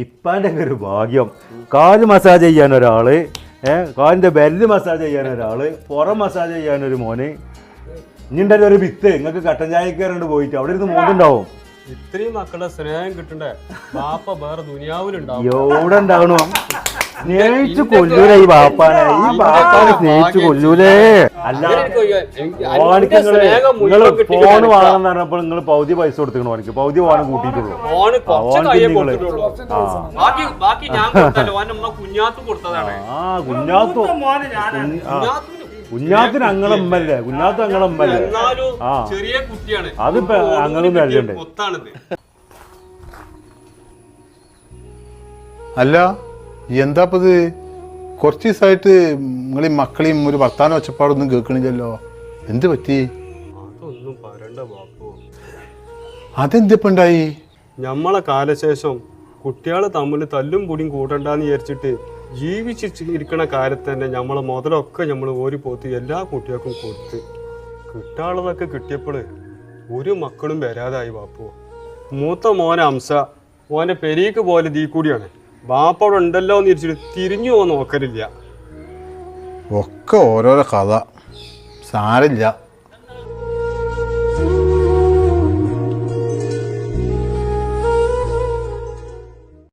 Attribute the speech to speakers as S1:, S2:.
S1: ഇപ്പാന്റെ ഒക്കെ ഒരു ഭാഗ്യം. കാൽ മസാജ് ചെയ്യാൻ ഒരാൾ ഏഹ് കാലിന്റെ ബെല്ല് മസാജ് ചെയ്യാൻ ഒരാൾ പുറം മസാജ് ചെയ്യാൻ ഒരു മോന്. ഇനി ഒരു വിത്ത് നിങ്ങൾക്ക് കട്ടൻ ചായക്കാരുണ്ട് പോയിട്ട് അവിടെ ഇരുന്ന് മോണ്ടുണ്ടാവും
S2: ഇത്രയും മക്കളുടെ സ്നേഹം കിട്ടണ്ടേ? ബാപ്പ വേറെ ദുനിയാവിലുണ്ടാവും.
S1: എവിടെ ഉണ്ടാകണോ സ്നേഹിച്ചു കൊല്ലൂലേ ഈ ബാപ്പാനെ ഈ ബാപ്പാനെ സ്നേഹിച്ചു കൊല്ലൂലേ. അല്ല ഫോൺ നിങ്ങൾ ഫോണ് വാങ്ങാന്ന് പറഞ്ഞപ്പോൾ നിങ്ങൾ പൗതി പൈസ കൊടുത്തിക്കണോ എനിക്ക് പൗതി വാണം കൂട്ടിയിട്ടുള്ളൂ. ആ
S2: ബാക്കി ബാക്കി ഞാൻ കൊടുത്തല്ലോ ഓൻ നമ്മ കൊടുത്തതാണ്.
S1: ആ കുഞ്ഞാത്തു. കുഞ്ഞ്- ആ. കുഞ്ഞാത്തിന് അങ്ങളമ്മല്ലേ കുഞ്ഞാത്ത് അങ്ങളമ്മല്ലേ ആ.
S2: ചെറിയ കുട്ടിയാണ്.
S1: അതിപ്പോ
S2: അങ്ങളും
S1: അങ്ങനെ
S2: കിട്ടിയ
S1: തരലുണ്ട്.
S3: ഇത് കുറച്ച് ദിവസമായിട്ട് നിങ്ങൾ ഈ മക്കളെയും ഒരു വർത്താനം ഒച്ചപ്പാടൊന്നും കേൾക്കണില്ലല്ലോ. എന്ത് പറ്റി?
S2: അതൊന്നും പറയണ്ട ബാപ്പു.
S3: അതെന്തിപ്പുണ്ടായി
S2: നമ്മളെ കാലശേഷം കുട്ടികളെ തമ്മിൽ തല്ലും പൊടിയും കൂട്ടണ്ടെന്ന് വിചാരിച്ചിട്ട് ജീവിച്ച് ഇരിക്കണ കാലത്ത് തന്നെ നമ്മളെ മുതലൊക്കെ നമ്മൾ ഓരി പോത്ത് എല്ലാ കുട്ടികൾക്കും കൊടുത്ത് കിട്ടാനുള്ളതൊക്കെ കിട്ടിയപ്പോൾ ഒരു മക്കളും വരാതായി ബാപ്പു. മൂത്ത മോനെ അംസ മോനെ പെരീക്ക് പോലെ ദീ കൂടിയാണ്. ബാപ്പ അവിടെ ഉണ്ടല്ലോ എന്ന് വിചാരിച്ചിട്ട് തിരിഞ്ഞു പോകാൻ നോക്കലില്ല.
S3: ഒക്കെ ഓരോരോ കഥ. സാരില്ല